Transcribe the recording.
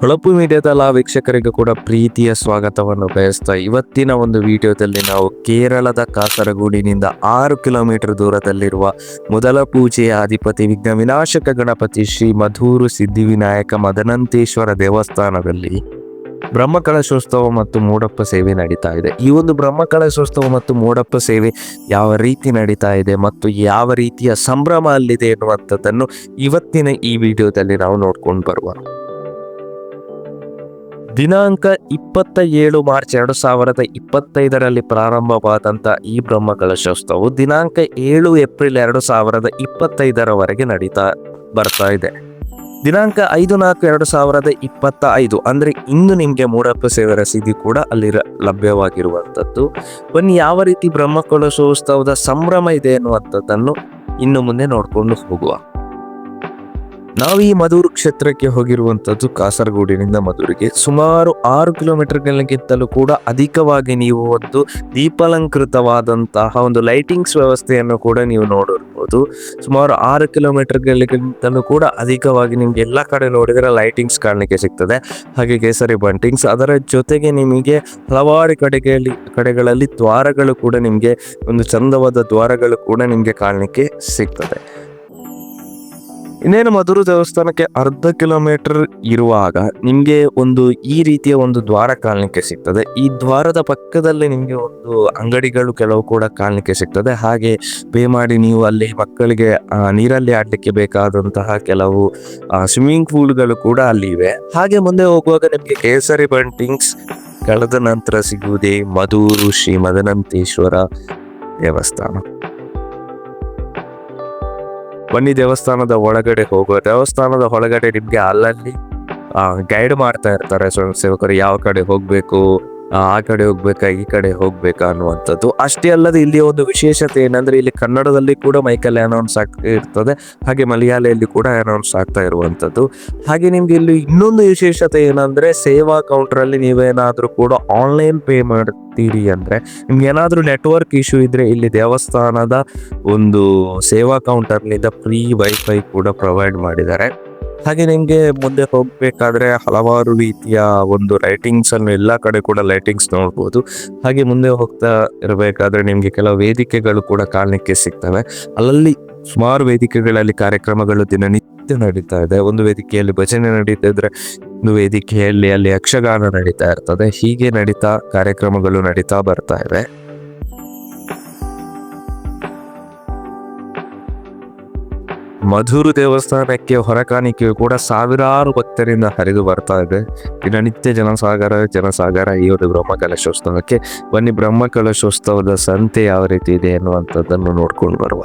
ಹೊಳಪು ಮೀಡಿಯಾದ ಲಾ ವೀಕ್ಷಕರಿಗೂ ಕೂಡ ಪ್ರೀತಿಯ ಸ್ವಾಗತವನ್ನು ಬಯಸ್ತಾ ಇವತ್ತಿನ ಒಂದು ವಿಡಿಯೋದಲ್ಲಿ ನಾವು ಕೇರಳದ ಕಾಸರಗೋಡಿನಿಂದ ಆರು ಕಿಲೋಮೀಟರ್ ದೂರದಲ್ಲಿರುವ ಮೊದಲ ಪೂಜೆಯ ಅಧಿಪತಿ ವಿಘ್ನ ವಿನಾಶಕ ಗಣಪತಿ ಶ್ರೀ ಮಧೂರು ಸಿದ್ಧಿವಿನಾಯಕ ಮದನಂತೇಶ್ವರ ದೇವಸ್ಥಾನದಲ್ಲಿ ಬ್ರಹ್ಮಕಲಶೋತ್ಸವ ಮತ್ತು ಮೂಡಪ್ಪ ಸೇವೆ ನಡೀತಾ ಇದೆ. ಈ ಒಂದು ಬ್ರಹ್ಮಕಲಶೋತ್ಸವ ಮತ್ತು ಮೂಡಪ್ಪ ಸೇವೆ ಯಾವ ರೀತಿ ನಡೀತಾ ಇದೆ ಮತ್ತು ಯಾವ ರೀತಿಯ ಸಂಭ್ರಮ ಅಲ್ಲಿದೆ ಎನ್ನುವಂಥದ್ದನ್ನು ಇವತ್ತಿನ ಈ ವಿಡಿಯೋದಲ್ಲಿ ನಾವು ನೋಡ್ಕೊಂಡು ಬರುವ ದಿನಾಂಕ ಇಪ್ಪತ್ತ ಏಳು ಮಾರ್ಚ್ ಎರಡು ಸಾವಿರದ ಇಪ್ಪತ್ತೈದರಲ್ಲಿ ಪ್ರಾರಂಭವಾದಂಥ ಈ ಬ್ರಹ್ಮ ಕಲಶೋತ್ಸವವು ದಿನಾಂಕ ಏಳು ಏಪ್ರಿಲ್ ಎರಡು ಸಾವಿರದ ಇಪ್ಪತ್ತೈದರವರೆಗೆ ನಡೀತಾ ಬರ್ತಾ ಇದೆ. ದಿನಾಂಕ ಐದು ನಾಲ್ಕು ಎರಡು ಸಾವಿರದ ಇಪ್ಪತ್ತ ಐದು, ಅಂದರೆ ಇಂದು ನಿಮಗೆ ಮೂಡಪ್ಪ ಸೇವೆ ರಸೀದಿ ಕೂಡ ಅಲ್ಲಿ ಲಭ್ಯವಾಗಿರುವಂಥದ್ದು ಬನ್ನಿ, ಯಾವ ರೀತಿ ಬ್ರಹ್ಮ ಕಲಶೋತ್ಸವದ ಸಂಭ್ರಮ ಇದೆ ಅನ್ನುವಂಥದ್ದನ್ನು ಇನ್ನು ಮುಂದೆ ನೋಡಿಕೊಂಡು ಹೋಗುವ. ನಾವು ಈ ಮಧೂರು ಕ್ಷೇತ್ರಕ್ಕೆ ಹೋಗಿರುವಂತದ್ದು ಕಾಸರಗೋಡಿನಿಂದ ಮಧುರಿಗೆ ಸುಮಾರು ಆರು ಕಿಲೋಮೀಟರ್ಗಳಿಗಿಂತಲೂ ಕೂಡ ಅಧಿಕವಾಗಿ ನೀವು ಒಂದು ದೀಪಾಲಂಕೃತವಾದಂತಹ ಒಂದು ಲೈಟಿಂಗ್ಸ್ ವ್ಯವಸ್ಥೆಯನ್ನು ಕೂಡ ನೀವು ನೋಡಿರ್ಬೋದು ಸುಮಾರು ಆರು ಕಿಲೋಮೀಟರ್ಗಳಿಗಿಂತಲೂ ಕೂಡ ಅಧಿಕವಾಗಿ ನಿಮ್ಗೆ ಎಲ್ಲ ಕಡೆ ನೋಡಿದರೆ ಲೈಟಿಂಗ್ಸ್ ಕಾಣಲಿಕ್ಕೆ ಸಿಗ್ತದೆ. ಹಾಗೆ ಕೇಸರಿ ಬಂಟಿಂಗ್ಸ್, ಅದರ ಜೊತೆಗೆ ನಿಮಗೆ ಹಲವಾರು ಕಡೆಗಳಲ್ಲಿ ಕಡೆಗಳಲ್ಲಿ ದ್ವಾರಗಳು ಕೂಡ ನಿಮಗೆ, ಒಂದು ಚಂದವಾದ ದ್ವಾರಗಳು ಕೂಡ ನಿಮಗೆ ಕಾಣಲಿಕ್ಕೆ ಸಿಗ್ತದೆ. ಇನ್ನೇನು ಮಧುರು ದೇವಸ್ಥಾನಕ್ಕೆ ಅರ್ಧ ಕಿಲೋಮೀಟರ್ ಇರುವಾಗ ನಿಮಗೆ ಒಂದು ಈ ರೀತಿಯ ಒಂದು ದ್ವಾರ ಕಾಣಲಿಕ್ಕೆ ಸಿಗ್ತದೆ. ಈ ದ್ವಾರದ ಪಕ್ಕದಲ್ಲಿ ನಿಮಗೆ ಒಂದು ಅಂಗಡಿಗಳು ಕೆಲವು ಕೂಡ ಕಾಣಲಿಕ್ಕೆ ಸಿಗ್ತದೆ. ಹಾಗೆ ಪೇ ಮಾಡಿ ನೀವು ಅಲ್ಲಿ ಮಕ್ಕಳಿಗೆ ನೀರಲ್ಲಿ ಆಡ್ಲಿಕ್ಕೆ ಬೇಕಾದಂತಹ ಕೆಲವು ಸ್ವಿಮ್ಮಿಂಗ್ ಪೂಲ್ಗಳು ಕೂಡ ಅಲ್ಲಿ ಇವೆ. ಹಾಗೆ ಮುಂದೆ ಹೋಗುವಾಗ ನಿಮಗೆ ಕೇಸರಿ ಬಂಟಿಂಗ್ಸ್ ಕಳೆದ ನಂತರ ಸಿಗುವುದೇ ಮಧುರು ಶ್ರೀ ಮದನಂತೇಶ್ವರ ದೇವಸ್ಥಾನ. ಬನ್ನಿ ದೇವಸ್ಥಾನದ ಒಳಗಡೆ ಹೋಗುವ. ದೇವಸ್ಥಾನದ ಒಳಗಡೆ ನಿಮಗೆ ಅಲ್ಲಲ್ಲಿ ಗೈಡ್ ಮಾಡ್ತಾ ಇರ್ತಾರೆ ಸ್ವಯಂ ಸೇವಕರು. ಯಾವ ಕಡೆ ಹೋಗ್ಬೇಕು ಆ ಕಡೆ ಹೋಗ್ಬೇಕಾ, ಈ ಕಡೆ ಹೋಗ್ಬೇಕಾ ಅನ್ನುವಂಥದ್ದು. ಅಷ್ಟೇ ಅಲ್ಲದೆ ಇಲ್ಲಿ ಒಂದು ವಿಶೇಷತೆ ಏನಂದ್ರೆ ಇಲ್ಲಿ ಕನ್ನಡದಲ್ಲಿ ಕೂಡ ಮೈಕಲ್ಲಿ ಅನೌನ್ಸ್ ಆಗ್ತಾ ಇರ್ತದೆ. ಹಾಗೆ ಮಲಯಾಳಿಯಲ್ಲಿ ಕೂಡ ಅನೌನ್ಸ್ ಆಗ್ತಾ ಇರುವಂಥದ್ದು. ಹಾಗೆ ನಿಮ್ಗೆ ಇಲ್ಲಿ ಇನ್ನೊಂದು ವಿಶೇಷತೆ ಏನಂದ್ರೆ ಸೇವಾ ಕೌಂಟರ್ ಅಲ್ಲಿ ನೀವೇನಾದ್ರೂ ಕೂಡ ಆನ್ಲೈನ್ ಪೇ ಮಾಡ್ತೀರಿ ಅಂದ್ರೆ ನಿಮ್ಗೆ ಏನಾದ್ರೂ ನೆಟ್ವರ್ಕ್ ಇಶ್ಯೂ ಇದ್ರೆ ಇಲ್ಲಿ ದೇವಸ್ಥಾನದ ಒಂದು ಸೇವಾ ಕೌಂಟರ್ನಿಂದ ಫ್ರೀ ವೈಫೈ ಕೂಡ ಪ್ರೊವೈಡ್ ಮಾಡಿದ್ದಾರೆ. ಹಾಗೆ ನಿಮಗೆ ಮುಂದೆ ಹೋಗಬೇಕಾದ್ರೆ ಹಲವಾರು ರೀತಿಯ ಒಂದು ಲೈಟಿಂಗ್ಸ್ ಅನ್ನು ಎಲ್ಲ ಕಡೆ ಕೂಡ ಲೈಟಿಂಗ್ಸ್ ನೋಡ್ಬೋದು. ಹಾಗೆ ಮುಂದೆ ಹೋಗ್ತಾ ಇರಬೇಕಾದ್ರೆ ನಿಮಗೆ ಕೆಲವು ವೇದಿಕೆಗಳು ಕೂಡ ಕಾಣಲಿಕ್ಕೆ ಸಿಗ್ತವೆ. ಅಲ್ಲಲ್ಲಿ ಸುಮಾರು ವೇದಿಕೆಗಳಲ್ಲಿ ಕಾರ್ಯಕ್ರಮಗಳು ದಿನನಿತ್ಯ ನಡೀತಾ ಇದೆ. ಒಂದು ವೇದಿಕೆಯಲ್ಲಿ ಭಜನೆ ನಡೀತಾ ಇದ್ರೆ ಒಂದು ವೇದಿಕೆಯಲ್ಲಿ ಅಲ್ಲಿ ಯಕ್ಷಗಾನ ನಡೀತಾ ಇರ್ತದೆ. ಹೀಗೆ ನಡೀತಾ ಕಾರ್ಯಕ್ರಮಗಳು ನಡೀತಾ ಬರ್ತಾ ಇವೆ. ಮಧುರು ದೇವಸ್ಥಾನಕ್ಕೆ ಹೊರಕಾಣಿಕೆಯು ಕೂಡ ಸಾವಿರಾರು ಭಕ್ತರಿಂದ ಹರಿದು ಬರ್ತಾ ಇದೆ. ದಿನನಿತ್ಯ ಜನಸಾಗರ ಜನಸಾಗರ ಈ ಒಂದು ಬ್ರಹ್ಮಕಲಶೋತ್ಸವಕ್ಕೆ ಬನ್ನಿ. ಬ್ರಹ್ಮಕಲಶೋತ್ಸವದ ಸಂತೆ ಯಾವ ರೀತಿ ಇದೆ ಎನ್ನುವಂಥದ್ದನ್ನು ನೋಡ್ಕೊಂಡು ಬರುವ.